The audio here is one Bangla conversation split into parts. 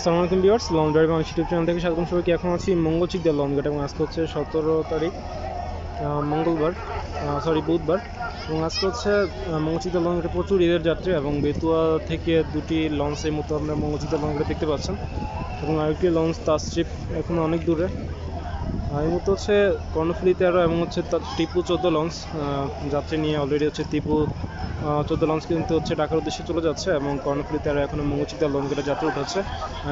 আসসালামু আলাইকুম বিয়ার্স লং ড্রাইভ আমি ইউটিউব চ্যানেল থেকে স্বাগতম সবাইকে। এখন আছি মঙ্গলচিকদার লঞ্চঘাট এবং আজকে হচ্ছে সতেরো তারিখ মঙ্গলবার সরি বুধবার। এবং আজকে হচ্ছে মঙ্গলচিকদার লঞ্চঘাটে প্রচুর ঈদের যাত্রী, এবং বেতুয়া থেকে দুটি লঞ্চ এই মতো আপনারা মঙ্গলচিকদার লঞ্চঘাটে দেখতে পাচ্ছেন। এবং আরেকটি লঞ্চ তার স্ট্রিপ এখন অনেক দূরে। এই মুহূর্তে হচ্ছে কর্ণফুলি তেরো এবং হচ্ছে টিপু চোদ্দ লঞ্চ যাত্রী নিয়ে অলরেডি হচ্ছে টিপু চোদ্দ লঞ্চ কিন্তু হচ্ছে ঢাকার উদ্দেশ্যে চলে যাচ্ছে এবং কর্ণফুলি তেরো এখনও মঙ্গলচিকদা লঞ্চঘাটে যাত্রী উঠাচ্ছে।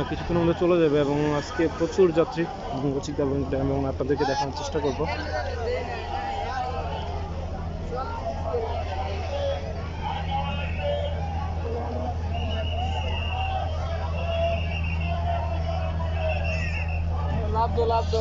কিছুক্ষণের মধ্যে চলে যাবে এবং আজকে প্রচুর যাত্রী মঙ্গলচিকদা লঞ্চঘাটে এবং আপনাদেরকে দেখানোর চেষ্টা করব। লাভ দো লাভ দো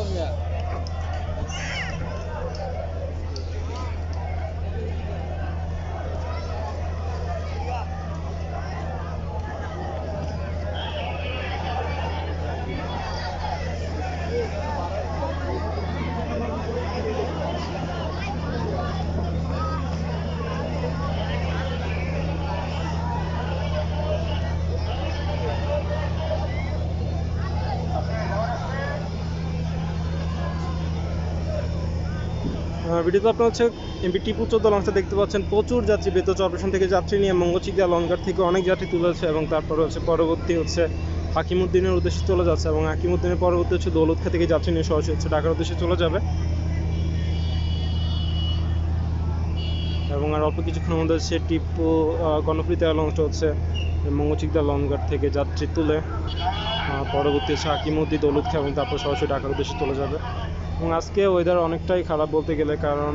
ভিডিওতে আপনারা হচ্ছে এমপি টিপু চোদ্দ লঞ্চটা দেখতে পাচ্ছেন। প্রচুর যাত্রী, বেতচ অপারেশন থেকে যাত্রী নিয়ে মঙ্গলচিকদা লঞ্চঘাট থেকে অনেক যাত্রী তুলেছে এবং তারপরে হচ্ছে পরবর্তী হচ্ছে হাকিমুদ্দিনের উদ্দেশ্যে চলে যাচ্ছে এবং হাকিমুদ্দিনের পরবর্তী হচ্ছে দৌলতখা থেকে যাত্রী নিয়ে সরাসরি হচ্ছে ঢাকার উদ্দেশ্যে চলে যাবে। এবং আর অল্প কিছুক্ষণের মধ্যে হচ্ছে টিপু কর্ণফুলিতে লঞ্চটা হচ্ছে মঙ্গলচিকদা লঞ্চঘাট থেকে যাত্রী তুলে পরবর্তী হচ্ছে হাকিমুদ্দি দৌলতখা এবং তারপর সরাসরি ঢাকার উদ্দেশ্যে চলে যাবে। এবং আজকে ওয়েদার অনেকটাই খারাপ বলতে গেলে, কারণ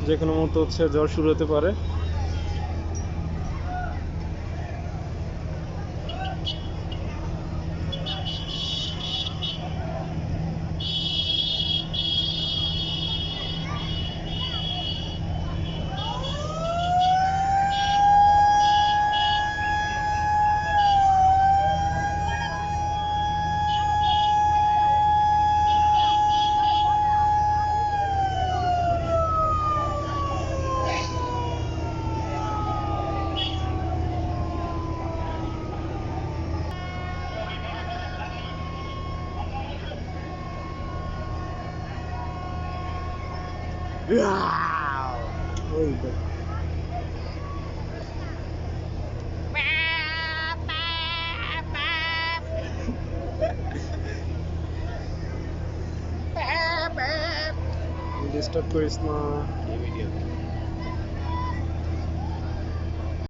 যে কোনো মুহূর্তে হচ্ছে জ্বর শুরু হতে পারে। ওই দেখ। ডিস্টার্ব করিস না